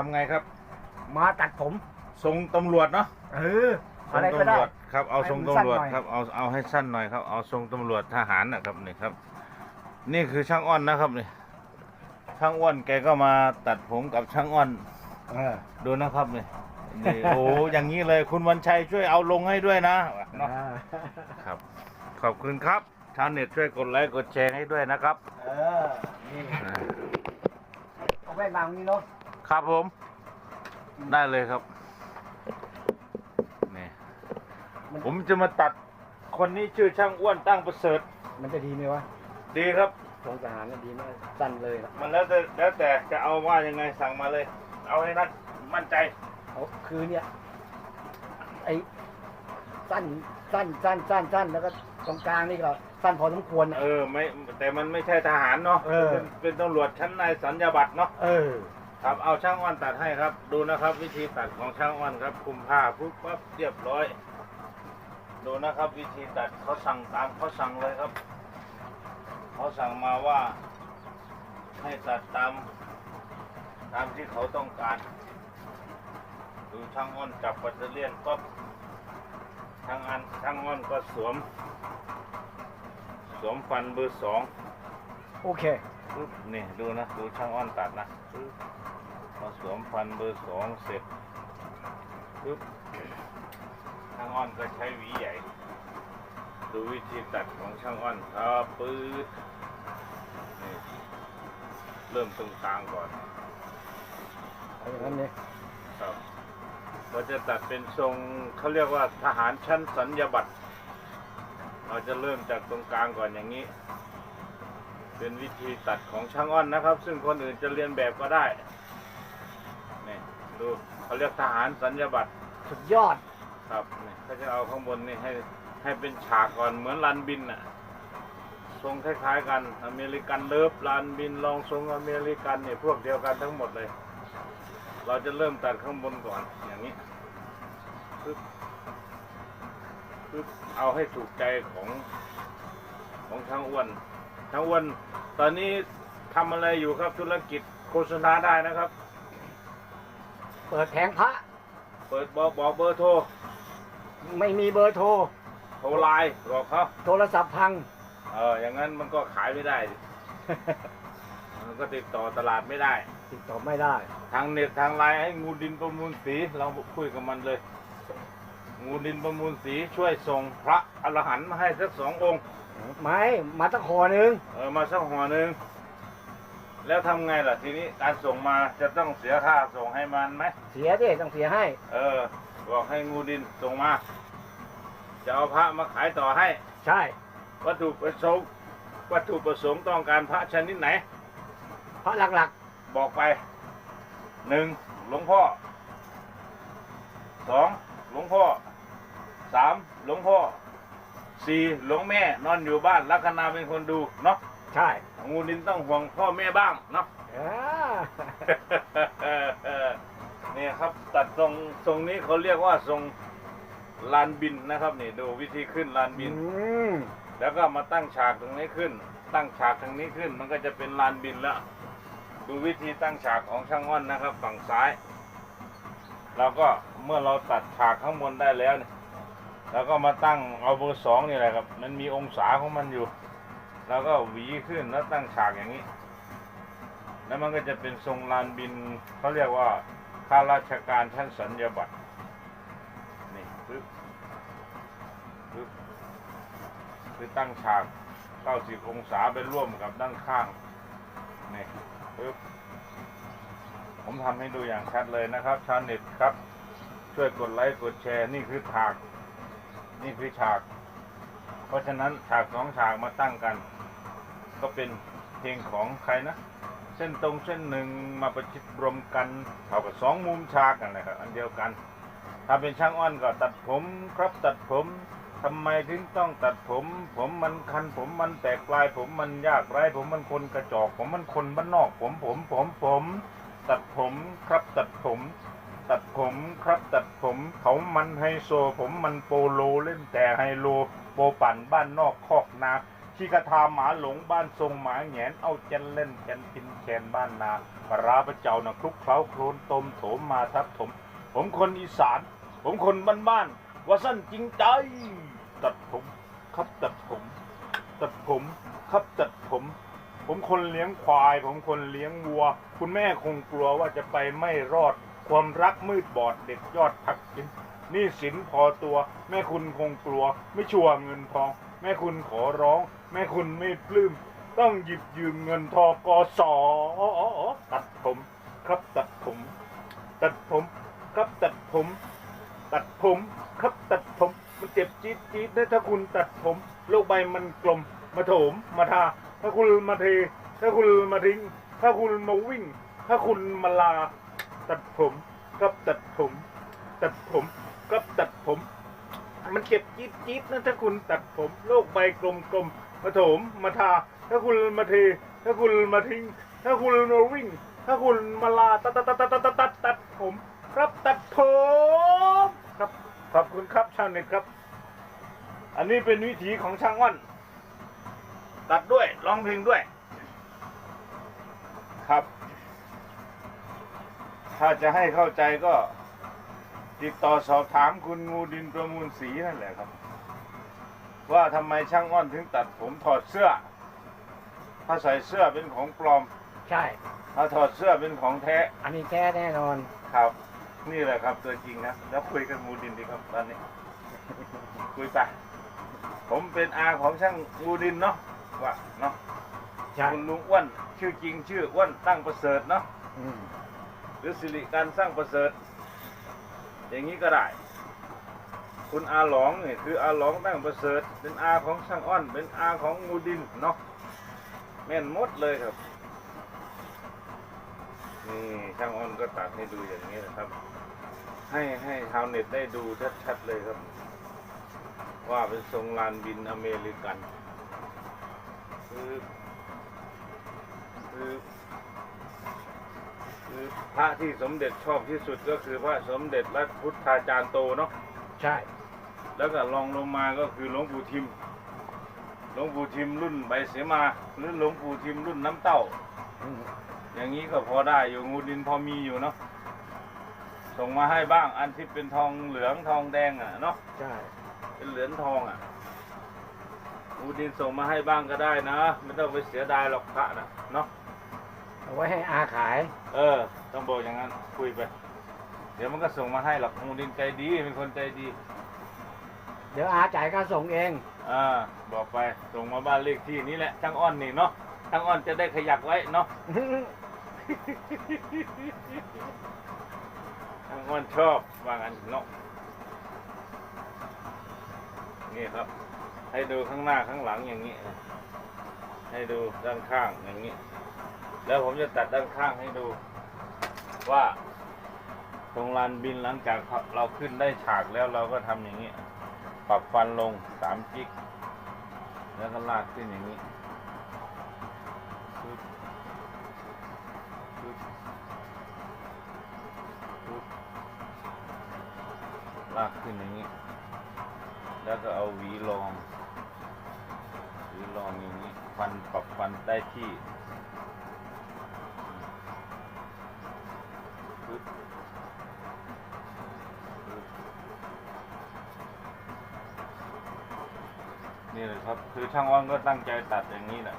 ทำไงครับ มาตัดผม ทรงตำรวจเนาะเออ ทรอะไรงก็ได้ตำรวจครับเอาให้ทรงมันสั้นตำรวจหน่อย ครับเอาเอาให้สั้นหน่อยครับเอาทรงตำรวจทหารนะครับนี่ครับ นี่คือช่างอ้อนนะครับนี่ช่างอ้วนแกก็มาตัดผมกับช่างอ้อนเออดูนะครับนี่นี่ โอ้อย่างนี้เลยคุณวันชัยช่วยเอาลงให้ด้วยนะเนาะอ่าครับ ขอบคุณครับชาวเน็ตช่วยกดไลค์กดแชร์ให้ด้วยนะครับ เออนี่เอาแว่นมาตรงนี้เนาะ ครับผม ได้เลยครับนี่มันผมจะมาตัดคนนี้ชื่อช่างอ้วนตั้งประเสริฐ มันจะดีไหมวะดีครับทรงทหารน่ะดีไหมสั้นเลยนะมันแล้วแต่แล้วแต่จะเอาว่ายังไงสั่งมาเลย เอาให้นัดมั่นใจเขาคือเนี่ยไอ้สั้นสั้นสั้นสั้นสั้นแล้วก็ตรงกลางนี่ก็สั้นพอสมควรนะเออไม่แต่มันไม่ใช่ทหารเนาะเออ เป็นเป็นตำรวจชั้นนายสัญญาบัตรเนาะ เออ ครับเอาช่างอ้อนตัดให้ครับ ดูนะครับ วิธีตัดของช่างอ้อนครับคุมผ้าปุ๊บปั๊บเรียบร้อย ดูนะครับ วิธีตัดเขาสั่งตามเขาสั่งเลยครับเขาสั่งมาว่า ให้ตัดตาม ตามที่เขาต้องการ ดูช่างอ้อนจับปัตเตอร์เลียนปั๊บช่างอันช่างอ้อนก็สวม สวมฟันเบอร์สองโอเค ปึ๊บนี่ดูนะ ดูช่างอ้อนตัดนะปึ๊บพอสวมฟันเบอร์สองเสร็จปึ๊บช่างอ้อนก็ใช้หวีใหญ่ ดูวิธีตัดของช่างอ้อนครับปื๊ดนี่เริ่มตรงกลางก่อนเอาอย่างนั้นเนี่ยครับเราจะตัดเป็นทรงเขาเรียกว่าทหารชั้นสัญญาบัตร เราจะเริ่มจากตรงกลางก่อนอย่างนี้ เป็นวิธีตัดของช่างอ้อนนะครับ ซึ่งคนอื่นจะเรียนแบบก็ได้นี่ดูเขาเรียกทหารสัญญาบัตรสุดยอดครับนี่เขาจะเอาข้างบนนี่ให้ให้เป็นฉากก่อนเหมือนลานบินน่ะทรงคล้ายๆ กันอเมริกันเลิฟลานบินลองทรงอเมริกันเนี่ยพวกเดียวกันทั้งหมดเลย เราจะเริ่มตัดข้างบนก่อนอย่างนี้ปึ๊บปึ๊บเอาให้ถูกใจของของช่างอ้วน ช่างอ้วนตอนนี้ทำอะไรอยู่ครับธุรกิจโฆษณาได้นะครับ เปิดแผงพระเปิดบอกบอกเบอร์โทรไม่มีเบอร์โทร โทรไลน์บอกเขาโทรศัพท์พัง เอออย่างนั้นมันก็ขายไม่ได้ดิมันก็ติดต่อตลาดไม่ได้ ติดต่อไม่ได้ ทางเน็ตทางไลน์ให้งูดินประมูลสีเราคุยกับมันเลย งูดินประมูลสีช่วยส่งพระอรหันต์มาให้สักสององค์ ไม่มาตะขอหนึ่งเออมาสักห่อหนึ่งแล้วทำไงล่ะทีนี้การส่งมาจะต้องเสียค่าส่งให้มันไหมเสียดิต้องเสียให้ เออ บอกให้งูดินส่งมา จะเอาพระมาขายต่อให้ ใช่ วัตถุประสงค์ วัตถุประสงค์ต้องการพระชนิดไหนพระหลักบอกไปหนึ่งหลวงพ่อสองหลวงพ่อสามหลวงพ่อ สี่หลวงแม่นอนอยู่บ้านลัคนาเป็นคนดูเนาะๆใช่งูดินต้องห่วงพ่อแม่บ้างเนาะ อ่าเนี่ยครับตัดทรงทรงนี้เขาเรียกว่าทรงลานบินนะครับนี่ดูวิธีขึ้นลานบิน อืมแล้วก็มาตั้งฉากตรงนี้ขึ้น ตั้งฉากทางนี้ขึ้น มันก็จะเป็นลานบินแล้วดูวิธีตั้งฉากของช่างอ้อนนะครับ ฝั่งซ้าย เราก็เมื่อเราตัดฉากข้างบนได้แล้วเนี่ย เราก็มาตั้งเอาเบอร์สองนี่แหละครับ มันมีองศาของมันอยู่ แล้วก็หวีขึ้นแล้วตั้งฉากอย่างนี้ แล้วมันก็จะเป็นทรงลานบินเขาเรียกว่าข้าราชการชั้นสัญญาบัตรนี่ปึ๊บปึ๊บคือตั้งฉาก90องศาไปร่วมกับด้านข้างนี่ปึ๊บผมทำให้ดูอย่างชัดเลยนะครับชาวเน็ตครับ ช่วยกดไลค์กดแชร์นี่คือฉาก นี่คือฉาก เพราะฉะนั้นฉากสองฉากมาตั้งกัน ก็เป็นเพลงของใครนะ เส้นตรงเส้นหนึ่งมาประชิดรวมกันเท่ากับสองมุมฉากกันนะครับอันเดียวกัน ถ้าเป็นช่างอ้อนก็ตัดผมครับตัดผมทำไมถึงต้องตัดผม ผมมันคัน ผมมันแตกปลาย ผมมันยากไรผมมันคนกระจอก ผมมันคนบ้านนอก ผมผมผมผม ตัดผมครับตัดผม ตัดผมครับตัดผมเขามันไฮโซ ผมมันโปโลเล่นแต่ไฮโลโปปั่นบ้านนอกคอกนาชีกระทาหมาหลงบ้านทรงหมาแหงนเอาเจนเล่นแกนกินแคนบ้านนาปลาร้าพระเจ้านะคลุกเคล้าโคลนตมโถมมาทับถม ผมคนอีสาน ผมคนบ้านๆว่าสั้นจริงใจ ตัดผมครับตัดผม ตัดผมครับตัดผม ผมคนเลี้ยงควาย ผมคนเลี้ยงวัว คุณแม่คงกลัวว่าจะไปไม่รอด ความรักมืดบอดเด็กยอดพักกินนี่สินพอตัว แม่คุณคงกลัว ไม่ชัวเงินทอง แม่คุณขอร้อง แม่คุณไม่ปลื้ม ต้องหยิบยืมเงินทอกสตัดผมครับตัดผม ตัดผมครับตัดผม ตัดผมครับตัดผมมันเจ็บจี๊ดจี๊ดนะถ้าคุณตัดผม โลกใบมันกลม มาโถมมาทา ถ้าคุณมาเท ถ้าคุณมาทิ้ง ถ้าคุณมาวิ่ง ถ้าคุณมาลา ตัดผมครับตัดผม ตัดผมครับตัดผม มันเจ็บจี๊ดจี๊ดนะถ้าคุณตัดผมโลกใบกลมกลมมาโถมมาทา ถ้าคุณมาเท ถ้าคุณมาทิ้ง ถ้าคุณมาวิ่ง ถ้าคุณมาลาตัดตัดตัดตัดตัดตัดผม ครับตัดผมครับขอบคุณครับชาวเน็ตครับ อันนี้เป็นวิถีของช่างอ้อนตัดด้วยร้องเพลงด้วย ครับ ถ้าจะให้เข้าใจก็ติดต่อสอบถามคุณงูดินประมูลสีนั่นแหละครับ ว่าทำไมช่างอ้อนถึงตัดผมถอดเสื้อ ถ้าใส่เสื้อเป็นของปลอม ใช่ ถ้าถอดเสื้อเป็นของแท้อันนี้แท้แน่นอน ครับ นี่แหละครับตัวจริงนะแล้วคุยกับงูดินดีครับตอนนี้ คุยไปผมเป็นอาของช่างงูดินเนาะว่าเนาะใช่ คุณลุงอ้วนชื่อจริงชื่ออ้วนตั้งประเสริฐเนาะ อืม หรือสิริการสร้างประเสริฐ อย่างนี้ก็ได้ คุณอาหลองนี่ยคืออาหลองตั้งประเสริฐ เป็นอาของช่างอ้อน เป็นอาของงูดินเนาะแม่นมดเลยครับนี่ช่างอ้อนก็ตัดให้ดูอย่างนี้นะครับ ให้ให้ชาวเน็ตได้ดูชัดๆเลยครับ ว่าเป็นทรงลานบินอเมริกันคือคือ พระที่สมเด็จชอบที่สุดก็คือพระสมเด็จรัตพุทธาจารย์โตเนาะใช่ แล้วก็ลองลงมาก็คือหลวงปู่ทิมหลวงปู่ทิมรุ่นใบเสมาหรือหลวงปู่ทิมรุ่นน้ำเต้า อืมอย่างนี้ก็พอได้อยู่งูดินพอมีอยู่เนาะส่งมาให้บ้างอันที่เป็นทองเหลืองทองแดงอะเนาะใช่ เป็นเหลืองทองอะงูดินส่งมาให้บ้างก็ได้นะ ไม่ต้องไปเสียดายหรอกพระนะเนาะ เอาไว้ให้อาขาย เออ ต้องบอกอย่างนั้นคุยไป เดี๋ยวมันก็ส่งมาให้หรอกงูดินใจดีเป็นคนใจดี เดี๋ยวอาจ่ายค่าส่งเอง อ่าบอกไปส่งมาบ้านเลขที่นี้แหละช่างอ้อนนี่เนาะช่างอ้อนจะได้ขยักไว้เนาะ ช่างอ้อนชอบว่างั้นเนาะนี่ครับ ให้ดูข้างหน้าข้างหลังอย่างนี้ ให้ดูด้านข้างอย่างนี้ แล้วผมจะตัดด้านข้างให้ดู ว่า ตรงลานบินหลังจากเราขึ้นได้ฉากแล้วเราก็ทำอย่างนี้ ปรับฟันลงสามจิก แล้วก็ลากขึ้นอย่างนี้ลากขึ้นอย่างนี้ แล้วก็เอาหวีรองหวีรองอย่างนี้ ฟันปรับฟันได้ที่ปึ๊บปึ๊บ นี่เลยครับ คือช่างอ้อนก็ตั้งใจตัดอย่างนี้แหละ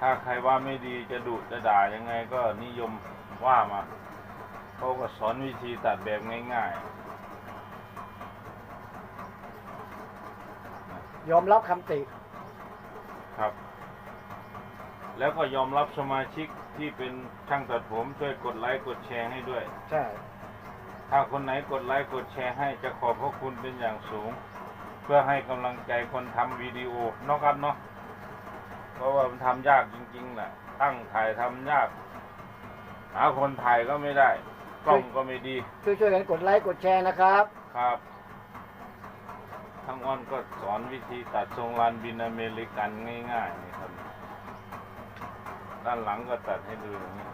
ถ้าใครว่าไม่ดีจะดุจะด่ายังไงก็นิยมว่ามาเขาก็สอนวิธีตัดแบบง่ายยอมรับคำติๆครับ แล้วก็ยอมรับสมาชิกที่เป็นช่างตัดผมช่วยกดไลค์กดแชร์ให้ด้วย ใช่ ถ้าคนไหนกดไลค์กดแชร์ให้จะขอบพระคุณเป็นอย่างสูง เพื่อให้กำลังใจคนทำวิดีโอเนาะครับเนาะเพราะว่ามันทำยากจริงๆแหละตั้งถ่ายทำยาก หาคนถ่ายก็ไม่ได้กล้องก็ไม่ดีช่วยช่วยๆกันกดไลค์กดแชร์นะครับครับทั้งอ้อนก็สอนวิธีตัดทรงลานบินอเมริกันง่ายๆนี่ครับด้านหลังก็ตัดให้ดูอย่างนี้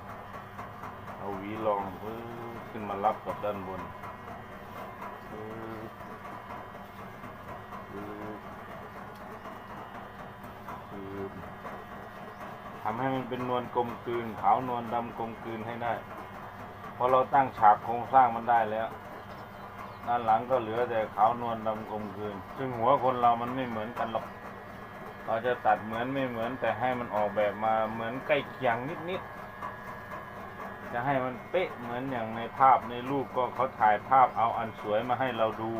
เอาหวีรองปื้อขึ้นมารับกับด้านบนปื้อปื้อ ทำให้มันเป็นนวลกลมกลืนขาวนวลดำกลมกลืนให้ได้พอเราตั้งฉากโครงสร้างมันได้แล้วด้านหลังก็เหลือแต่ขาวนวลดำกลมกลืน ซึ่งหัวคนเรามันไม่เหมือนกันหรอก เราจะตัดเหมือนไม่เหมือน แต่ให้มันออกแบบมาเหมือนใกล้เคียงนิดๆ จะให้มันเป๊ะเหมือนอย่างในภาพในรูปก็เขาถ่ายภาพเอาอันสวยมาให้เราดู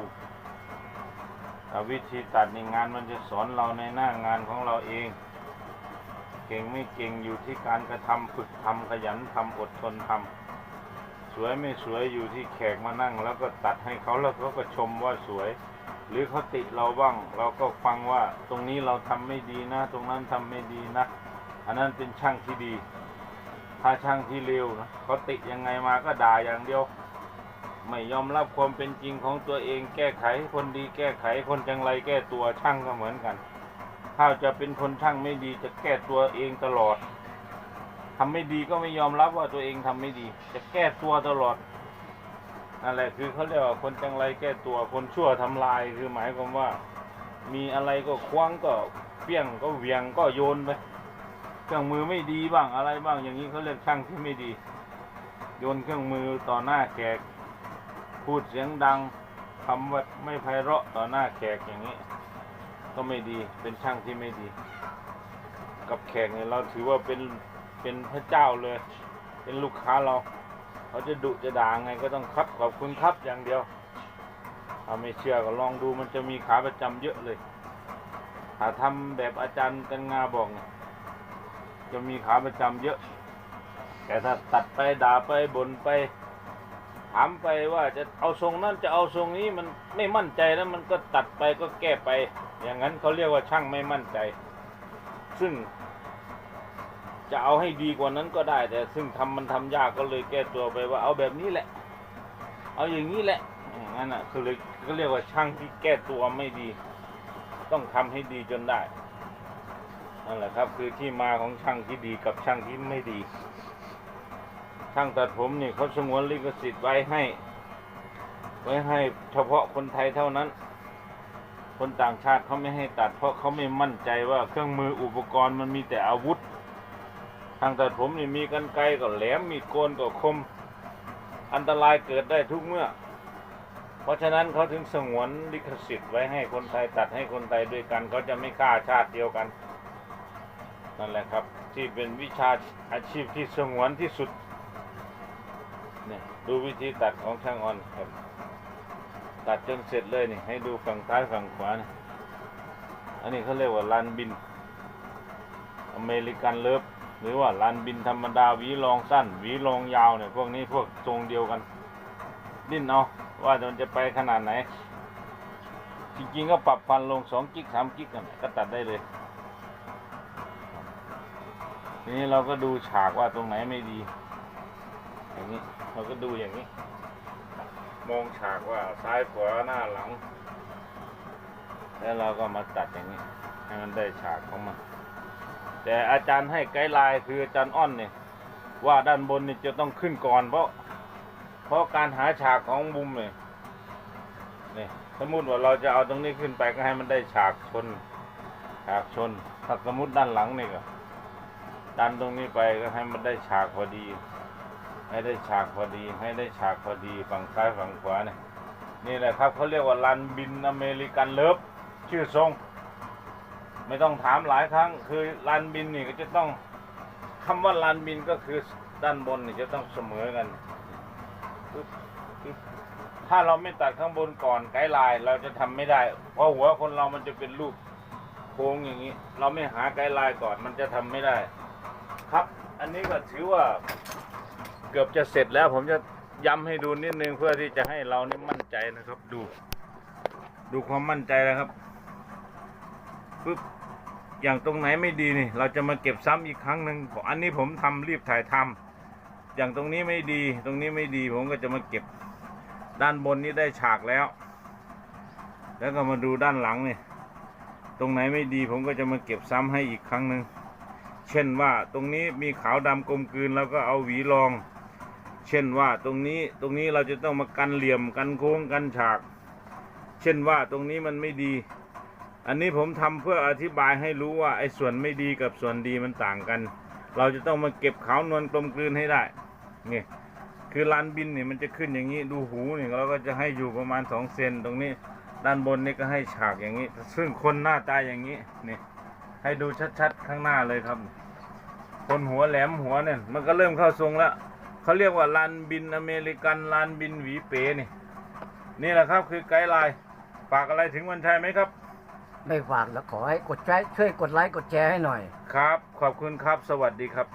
แต่วิธีตัดในงานมันจะสอนเราในหน้างานของเราเอง เก่งไม่เก่งอยู่ที่การกระทำฝึกทำขยันทำอดทนทำสวยไม่สวยอยู่ที่แขกมานั่ง แล้วก็ตัดให้เขาแล้วเขาก็ชมว่าสวย หรือเขาติเราบ้าง เราก็ฟังว่าตรงนี้เราทำไม่ดีนะ ตรงนั้นทำไม่ดีนะ อันนั้นเป็นช่างที่ดี ถ้าช่างที่เลวนะเขาติยังไงมาก็ด่าอย่างเดียวไม่ยอมรับความเป็นจริงของตัวเองแก้ไขคนดีแก้ไขคนจังไรแก้ตัวช่างก็เหมือนกัน ถ้าจะเป็นคนช่างไม่ดีจะแก้ตัวเองตลอดทำไม่ดีก็ไม่ยอมรับว่าตัวเองทำไม่ดี จะแก้ตัวตลอดนั่นแหละคือเขาเรียกว่าคนจังไรแก้ตัวคนชั่วทำลายคือหมายความว่า มีอะไรก็คว้างก็เปี้ยงก็เวียงก็โยนไปเครื่องมือไม่ดีบ้างอะไรบ้างอย่างนี้เขาเรียกช่างที่ไม่ดี โยนเครื่องมือต่อหน้าแขกพูดเสียงดังคำว่าไม่ไพเราะต่อหน้าแขกอย่างนี้ ก็ไม่ดี เป็นช่างที่ไม่ดี กับแขกเนี่ยเราถือว่าเป็นเป็นพระเจ้าเลย เป็นลูกค้าเรา เขาจะดุจะด่าไงก็ต้องครับขอบคุณครับอย่างเดียวถ้าไม่เชื่อก็ลองดูมันจะมีขาประจำเยอะเลยถ้าทำแบบอาจารย์กันงาบอกเนี่ยจะมีขาประจำเยอะ แต่ถ้าตัดไปด่าไปบ่นไปามไปว่าจะเอาทรงนั้นจะเอาทรงนี้มันไม่มั่นใจแล้วมันก็ตัดไปก็แก้ไป อย่างนั้นเขาเรียกว่าช่างไม่มั่นใจ ซึ่ง จะเอาให้ดีกว่านั้นก็ได้ แต่ซึ่งทำมันทำยากก็เลยแก้ตัวไปว่า เอาแบบนี้แหละ เอาอย่างนี้แหละอย่างนั้นอะคือเลยก็เรียกว่าช่างที่แก้ตัวไม่ดี ต้องทำให้ดีจนได้นั่นแหละครับ คือที่มาของช่างที่ดีกับช่างที่ไม่ดี ช่างตัดผมนี่เขาสงวนลิขสิทธิ์ไว้ให้ ไว้ให้เฉพาะคนไทยเท่านั้น คนต่างชาติเขาไม่ให้ตัด เพราะเขาไม่มั่นใจว่าเครื่องมืออุปกรณ์มันมีแต่อาวุธช่างตัดผมนี่มีกันไกรก็แหลมมีโกนก็คม อันตรายเกิดได้ทุกเมื่อ เพราะฉะนั้นเขาถึงสงวนลิขสิทธิ์ไว้ให้คนไทยตัดให้คนไทยด้วยกันเขาจะไม่ฆ่าชาติเดียวกันนั่นแหละครับ ที่เป็นวิชาอาชีพที่สงวนที่สุด ดูวิธีตัดของช่างออนครับ ตัดจนเสร็จเลยนี่ ให้ดูฝั่งซ้ายฝั่งขวานี่อันนี้เขาเรียกว่าลันบิน อเมริกันเลิฟหรือว่าลันบินธรรมดาหวีรองสั้นหวีรองยาวเนี่ยพวกนี้พวกทรงเดียวกัน ดิ้นเอาว่ามันจะไปขนาดไหน จริงๆก็ปรับฟันลงสองกิกสามกิกกันก็ตัดได้เลยทีนี้เราก็ดูฉากว่าตรงไหนไม่ดี อย่างนี้เราก็ดูอย่างนี้ มองฉากว่าซ้ายขวาหน้าหลัง แล้วเราก็มาตัดอย่างนี้ ให้มันได้ฉากของมัน แต่อาจารย์ให้ไกด์ไลน์คืออาจารย์อ้อนเนี่ย ว่าด้านบนนี่จะต้องขึ้นก่อน เพราะ เพราะการหาฉากของมุมเนี่ยนี่สมมติว่าเราจะเอาตรงนี้ขึ้นไปก็ให้มันได้ฉากชน ฉากชนถ้าสมมติด้านหลังนี่ก็ดันตรงนี้ไปก็ให้มันได้ฉากพอดี ให้ได้ฉากพอดี ให้ได้ฉากพอดีฝั่งซ้ายฝั่งขวาเนี่ยนี่แหละครับเขาเรียกว่าลันบินอเมริกันเลิฟชื่อทรง ไม่ต้องถามหลายครั้ง คือลันบินนี่ก็จะต้องคำว่าลันบินก็คือด้านบนนี่จะต้องเสมอกัน ถ้าเราไม่ตัดข้างบนก่อนไกด์ไลน์เราจะทำไม่ได้ เพราะหัวคนเรามันจะเป็นรูปโค้งอย่างนี้ เราไม่หาไกด์ไลน์ก่อนมันจะทำไม่ได้ ครับ อันนี้ก็ถือว่า เกือบจะเสร็จแล้วผมจะย้ำให้ดูนิดนึงเพื่อที่จะให้เรานี่มั่นใจนะครับ ดู ดูความมั่นใจนะครับปึ๊บอย่างตรงไหนไม่ดีนี่เราจะมาเก็บซ้ำอีกครั้งหนึ่งอันนี้ผมทำรีบถ่ายทำอย่างตรงนี้ไม่ดี ตรงนี้ไม่ดี ผมก็จะมาเก็บด้านบนนี้ได้ฉากแล้ว แล้วก็มาดูด้านหลังนี่ตรงไหนไม่ดี ผมก็จะมาเก็บซ้ำให้อีกครั้งหนึ่งเช่นว่าตรงนี้มีขาวดำกลมกลืนแล้วก็เอาหวีรอง เช่นว่าตรงนี้ตรงนี้เราจะต้องมากันเหลี่ยมกันโค้งกันฉาก เช่นว่าตรงนี้มันไม่ดี อันนี้ผมทำเพื่ออธิบายให้รู้ว่าไอ้ส่วนไม่ดีกับส่วนดีมันต่างกัน เราจะต้องมาเก็บขาวนวลกลมกลืนให้ได้นี่คือลานบินเนี่ยมันจะขึ้นอย่างนี้ดูหูเนี่ยเราก็จะให้อยู่ประมาณสองเซนตรงนี้ด้านบนนี่ก็ให้ฉากอย่างนี้ ซึ่งคนหน้าตาอย่างนี้นี่ให้ดูชัดๆข้างหน้าเลยครับ คนหัวแหลมหัวเนี่ยมันก็เริ่มเข้าทรงแล้ว เขาเรียกว่าลานบินอเมริกันลานบินหวีเป๋นี่นี่แหละครับคือไกด์ไลน์ฝากอะไรถึงวันชัยไหมครับ ไม่ฝากแล้วขอให้กดแชร์ช่วยกดไลค์กดแชร์ให้หน่อย ครับ ขอบคุณครับสวัสดีครับ